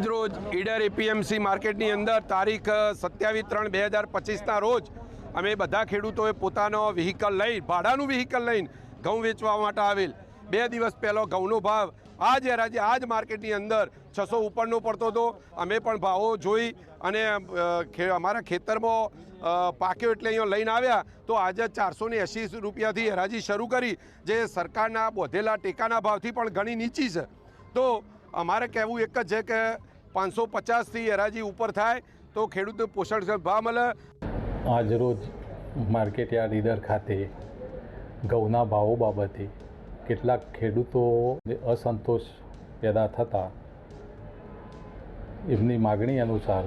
રોજ ઈડર એપીએમસી માર્કેટની અંદર તારીખ સત્યાવીસ ત્રણ બે હજાર પચીસના રોજ અમે બધા ખેડૂતોએ પોતાનો વ્હીકલ લઈ, ભાડાનું વ્હીકલ લઈને ઘઉં વેચવા માટે આવેલ. બે દિવસ પહેલો ઘઉંનો ભાવ આજ જ હરાજી આ જ માર્કેટની અંદર છસો ઉપરનો પડતો હતો. અમે પણ ભાવો જોઈ અને અમારા ખેતરમાં પાક્યો એટલે અહીંયા લઈને આવ્યા તો આજે ચારસો ને એંસી રૂપિયાથી હરાજી શરૂ કરી, જે સરકારના બોધેલા ટેકાના ભાવથી પણ ઘણી નીચી છે. તો અમારે કહેવું એક જ છે કે પાંચસો પચાસથી હરાજી ઉપર થાય તો ખેડૂતને પોષણક્ષમ ભાવ મળે. આજરોજ માર્કેટયાર્ડ ઈડર ખાતે ઘઉંના ભાવો બાબતે કેટલાક ખેડૂતો અસંતોષ પેદા થતાં એમની માગણી અનુસાર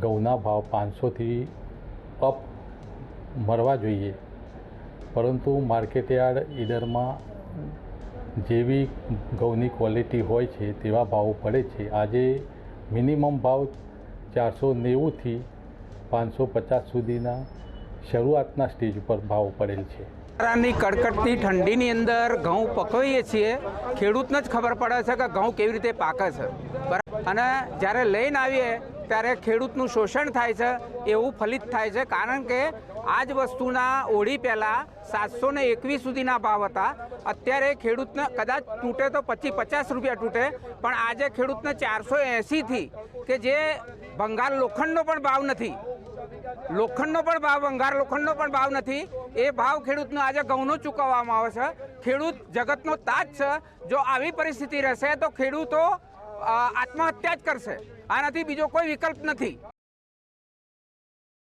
ઘઉંના ભાવ પાંચસોથી અપ મળવા જોઈએ. પરંતુ માર્કેટયાર્ડ ઈડરમાં જેવી ઘઉંની ક્વોલિટી હોય છે, તેવા ભાવો પડે છે. આજે મિનિમમ ભાવ ચારસો નેવુંથી પાંચસો પચાસ સુધીના શરૂઆતના સ્ટેજ ઉપર ભાવ પડેલ છે. ઉનાળાની કડકડતી ઠંડીની અંદર ઘઉં પકવીએ છીએ, ખેડૂતને જ ખબર પડે છે કે ઘઉં કેવી રીતે પાકે છે. અને જ્યારે લઈને આવીએ ત્યારે ખેડૂતનું શોષણ થાય છે, એવું ફલિત થાય છે, કારણ કે આ જ વસ્તુના ઓળી પહેલાં સાતસો ને એકવીસ સુધીના ભાવ હતા. અત્યારે ખેડૂતને કદાચ તૂટે તો પછી પચાસ રૂપિયા તૂટે, પણ આજે ખેડૂતને ચારસો એંસીથી કે જે ભંગાર લોખંડનો પણ ભાવ નથી, લોખંડનો પણ ભાવ, ભંગાર લોખંડનો પણ ભાવ નથી, એ ભાવ ખેડૂતનો આજે ઘઉંનો ચૂકવવામાં આવે છે. ખેડૂત જગતનો તાજ છે, જો આવી પરિસ્થિતિ રહેશે તો ખેડૂતો આત્મહત્યા જ કરશે. આનાથી બીજો કોઈ વિકલ્પ નથી.